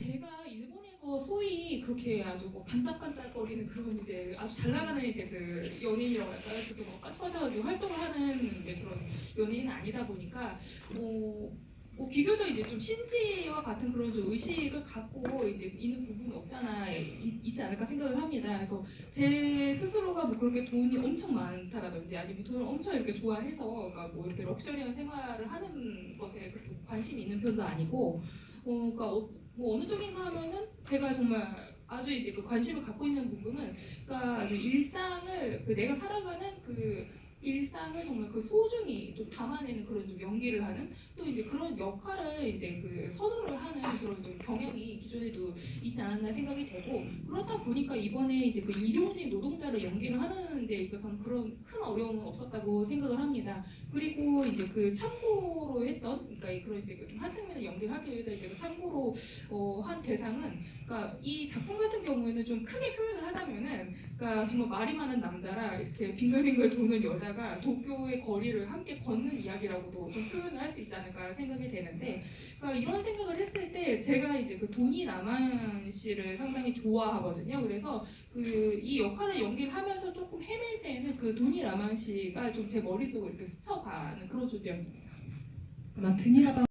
제가 일본에서 소위 그렇게 아주 뭐 반짝반짝거리는 그런 이제 아주 잘 나가는 이제 그 연예인이라고 할까요? 그렇게 뭐 반짝반짝하게 활동을 하는 이제 그런 연예인은 아니다 보니까 뭐, 뭐 비교적 이제 좀 신지와 같은 그런 좀 의식을 갖고 이제 있는 부분이 없잖아 이- 있지 않을까 생각을 합니다. 그래서 제 스스로가 뭐 그렇게 돈이 엄청 많다라든지 아니면 돈을 엄청 이렇게 좋아해서 그러니까 뭐 이렇게 럭셔리한 생활을 하는 것에 그렇게 관심이 있는 편도 아니고 어, 그러니까 어, 뭐 어느 쪽인가 하면은 제가 정말 아주 이제 그 관심을 갖고 있는 부분은 그러니까 아주 일상을 그 내가 살아가는 그 일상을 정말 그 소중히 좀 담아내는 그런 좀 연기를 하는 또 이제 그런 역할을 이제 그 선호를 하는 그런 좀 경향이 기존에도 있지 않았나 생각이 되고 그렇다 보니까 이번에 이제 그 일용직 노동자를 연기를 하는 데 있어서는 그런 큰 어려움은 없었다고 생각을 합니다. 그리고 이제 그 참고로 했던 그러니까 이 그런 이제 그한 측면에 연기를 하기 위해서 이제 그 참고로 어, 한 대상은 그러니까 이 작품 같은 경우에는 좀 크게 하자면은 그러니까 정말 말이 많은 남자라 이렇게 빙글빙글 도는 여자가 도쿄의 거리를 함께 걷는 이야기라고도 좀 표현을 할 수 있지 않을까 생각이 되는데 그러니까 이런 생각을 했을 때 제가 이제 그 도니 라만 씨를 상당히 좋아하거든요. 그래서 그 이 역할을 연기를 하면서 조금 헤맬 때는 그 도니 라만 씨가 좀 제 머릿속을 이렇게 스쳐가는 그런 존재였습니다. 아마 드니라방